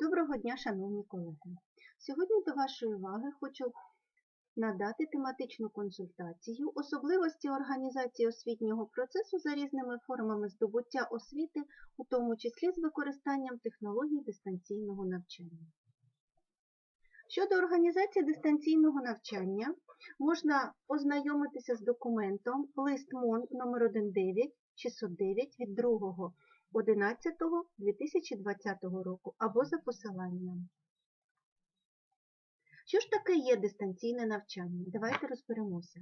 Доброго дня, шановні колеги! Сьогодні до вашої уваги хочу надати тематичну консультацію особливості організації освітнього процесу за різними формами здобуття освіти, у тому числі з використанням технологій дистанційного навчання. Щодо організації дистанційного навчання, можна ознайомитися з документом Лист МОН номер 19 609 від 2 11.2020 року або за посиланням. Що ж таке є дистанційне навчання? Давайте розберемося.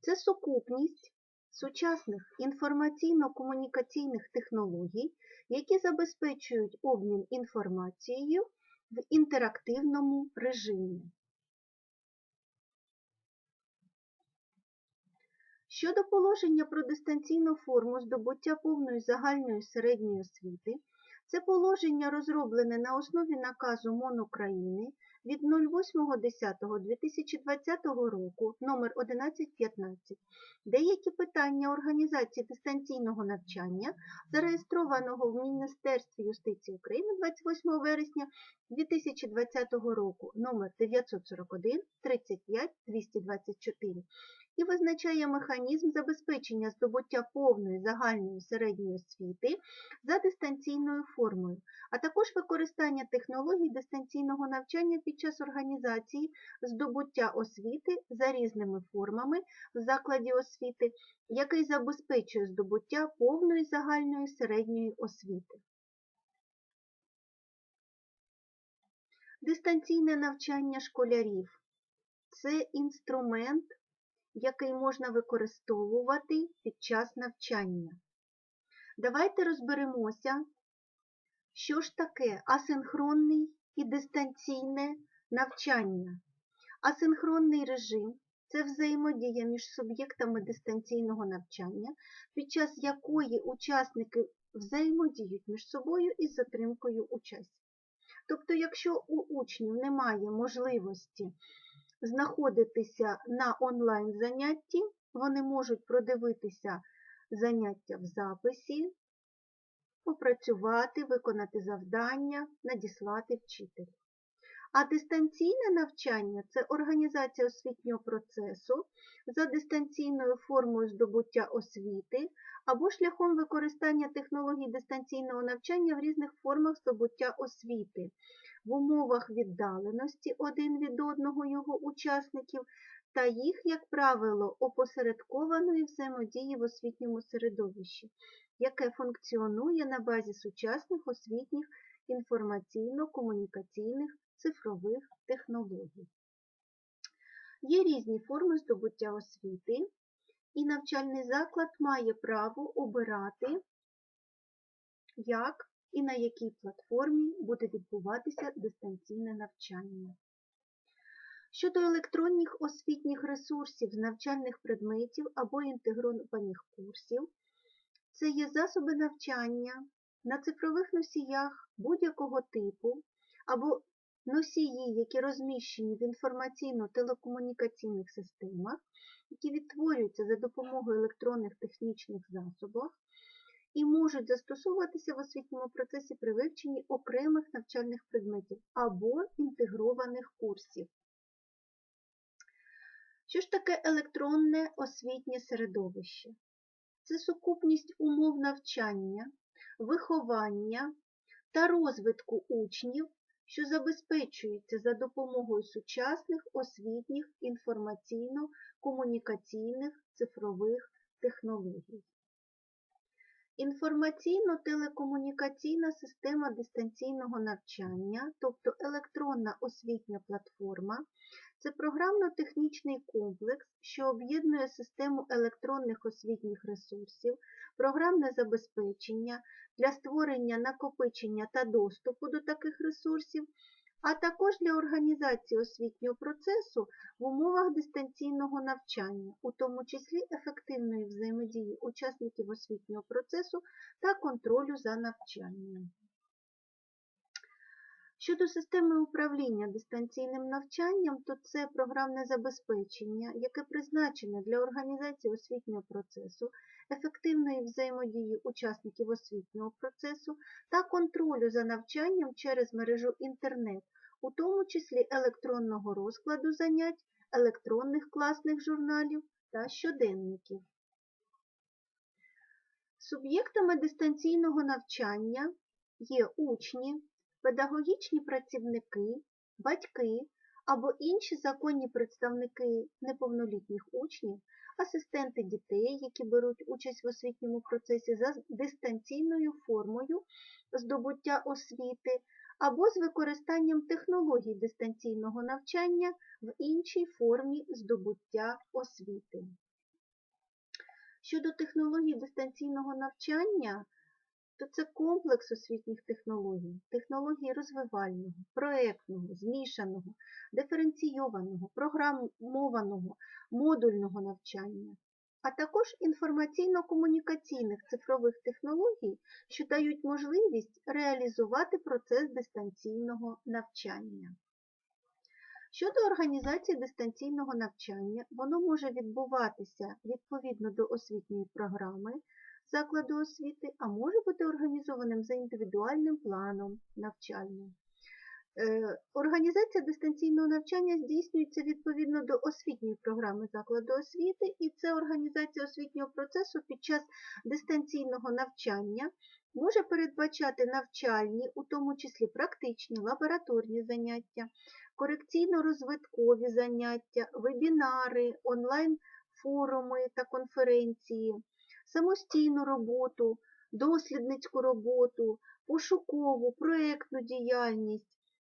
Це сукупність сучасних інформаційно-комунікаційних технологій, які забезпечують обмін інформацією в інтерактивному режимі. Щодо положення про дистанційну форму здобуття повної загальної середньої освіти, це положення розроблене на основі наказу МОН України від 08.10.2020 року номер 1115 деякі питання організації дистанційного навчання, зареєстрованого в Міністерстві юстиції України 28 вересня 2020 року номер 941 35 224 і визначає механізм забезпечення здобуття повної загальної середньої освіти за дистанційною формою, а також використання технологій дистанційного навчання під час організації здобуття освіти за різними формами в закладі освіти, який забезпечує здобуття повної загальної середньої освіти. Дистанційне навчання школярів це інструмент який можна використовувати під час навчання. Давайте розберемося, що ж таке асинхронний і дистанційне навчання. Асинхронний режим це взаємодія між суб'єктами дистанційного навчання, під час якої учасники взаємодіють між собою із затримкою у часі. Тобто, якщо у учнів немає можливості знаходитися на онлайн занятті, вони можуть продивитися заняття в записі, попрацювати, виконати завдання, надіслати вчителю. А дистанційне навчання це організація освітнього процесу за дистанційною формою здобуття освіти або шляхом використання технологій дистанційного навчання в різних формах здобуття освіти, в умовах віддаленості один від одного його учасників та їх, як правило, опосередкованої взаємодії в освітньому середовищі, яке функціонує на базі сучасних освітніх інформаційно-комунікаційних цифрових технологій. Є різні форми здобуття освіти, і навчальний заклад має право обирати, як і на якій платформі буде відбуватися дистанційне навчання. Щодо електронних освітніх ресурсів навчальних предметів або інтегрованих курсів, це є засоби навчання на цифрових носіях будь-якого типу або носії, які розміщені в інформаційно-телекомунікаційних системах, які відтворюються за допомогою електронних технічних засобів і можуть застосовуватися в освітньому процесі при вивченні окремих навчальних предметів або інтегрованих курсів. Що ж таке електронне освітнє середовище? Це сукупність умов навчання, виховання та розвитку учнів, що забезпечується за допомогою сучасних освітніх інформаційно-комунікаційних цифрових технологій. Інформаційно-телекомунікаційна система дистанційного навчання, тобто електронна освітня платформа, це програмно-технічний комплекс, що об'єднує систему електронних освітніх ресурсів, програмне забезпечення для створення накопичення та доступу до таких ресурсів, а також для організації освітнього процесу в умовах дистанційного навчання, у тому числі ефективної взаємодії учасників освітнього процесу та контролю за навчанням. Щодо системи управління дистанційним навчанням, то це програмне забезпечення, яке призначене для організації освітнього процесу, ефективної взаємодії учасників освітнього процесу та контролю за навчанням через мережу інтернет, у тому числі електронного розкладу занять, електронних класних журналів та щоденників. Суб'єктами дистанційного навчання є учні, педагогічні працівники, батьки або інші законні представники неповнолітніх учнів, асистенти дітей, які беруть участь в освітньому процесі за дистанційною формою здобуття освіти, або з використанням технологій дистанційного навчання в іншій формі здобуття освіти. Щодо технологій дистанційного навчання, то це комплекс освітніх технологій, технологій розвивального, проєктного, змішаного, диференційованого, програмованого, модульного навчання, а також інформаційно-комунікаційних цифрових технологій, що дають можливість реалізувати процес дистанційного навчання. Щодо організації дистанційного навчання, воно може відбуватися відповідно до освітньої програми закладу освіти, а може бути організованим за індивідуальним планом навчальним. Е, Організація дистанційного навчання здійснюється відповідно до освітньої програми закладу освіти, і це організація освітнього процесу під час дистанційного навчання може передбачати навчальні, у тому числі практичні, лабораторні заняття, корекційно-розвиткові заняття, вебінари, онлайн-форуми та конференції, самостійну роботу, дослідницьку роботу, пошукову, проєктну діяльність,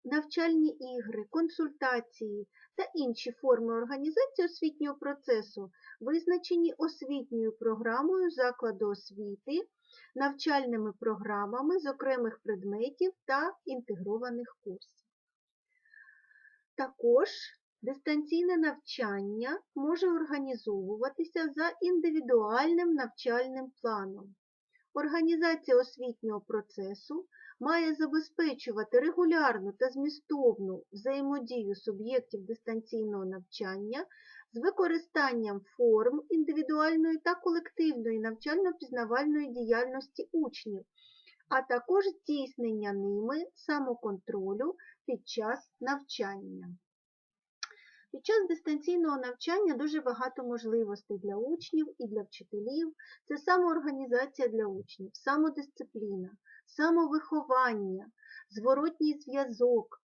навчальні ігри, консультації та інші форми організації освітнього процесу, визначені освітньою програмою закладу освіти, навчальними програмами з окремих предметів та інтегрованих курсів. Також дистанційне навчання може організовуватися за індивідуальним навчальним планом. Організація освітнього процесу має забезпечувати регулярну та змістовну взаємодію суб'єктів дистанційного навчання з використанням форм індивідуальної та колективної навчально-пізнавальної діяльності учнів, а також здійснення ними самоконтролю під час навчання. Під час дистанційного навчання дуже багато можливостей для учнів і для вчителів. Це самоорганізація для учнів, самодисципліна, самовиховання, зворотній зв'язок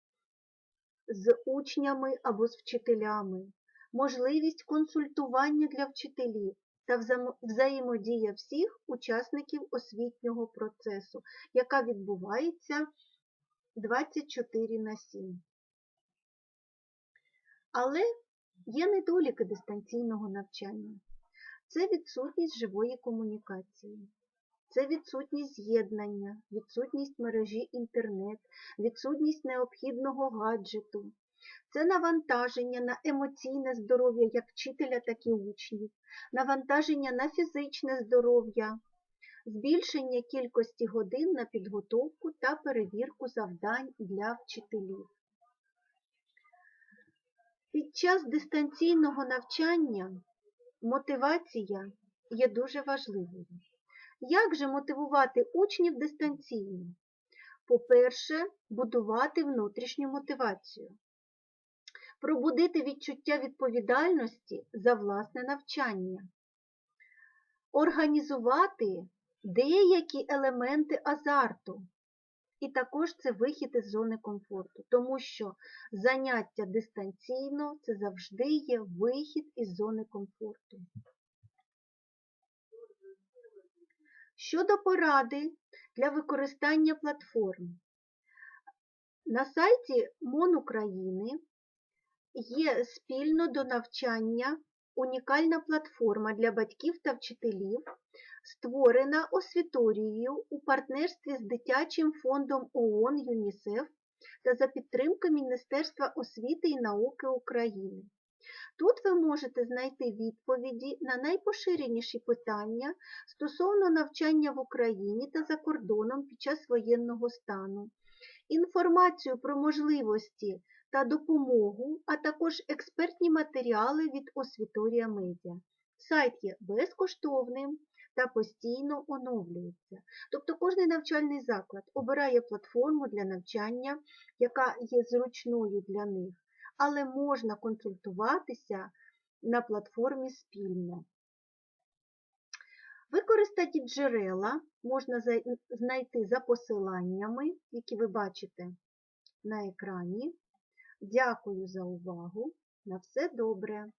з учнями або з вчителями, можливість консультування для вчителів та взаємодія всіх учасників освітнього процесу, яка відбувається 24 на 7. Але є недоліки дистанційного навчання. Це відсутність живої комунікації, це відсутність з'єднання, відсутність мережі інтернет, відсутність необхідного гаджету, це навантаження на емоційне здоров'я як вчителя, так і учнів, навантаження на фізичне здоров'я, збільшення кількості годин на підготовку та перевірку завдань для вчителів. Під час дистанційного навчання мотивація є дуже важливою. Як же мотивувати учнів дистанційно? По-перше, будувати внутрішню мотивацію, пробудити відчуття відповідальності за власне навчання, організувати деякі елементи азарту, і також це вихід із зони комфорту, тому що заняття дистанційно це завжди є вихід із зони комфорту. Щодо поради для використання платформ. На сайті МОН України є спільно до навчання унікальна платформа для батьків та вчителів, створена освіторією у партнерстві з Дитячим фондом ООН ЮНІСЕФ та за підтримки Міністерства освіти і науки України. Тут ви можете знайти відповіді на найпоширеніші питання стосовно навчання в Україні та за кордоном під час воєнного стану, інформацію про можливості та допомогу, а також експертні матеріали від Освіторія Медіа. Сайт є безкоштовним, та постійно оновлюється. Тобто кожний навчальний заклад обирає платформу для навчання, яка є зручною для них, але можна консультуватися на платформі спільно. Використані джерела можна знайти за посиланнями, які ви бачите на екрані. Дякую за увагу. На все добре.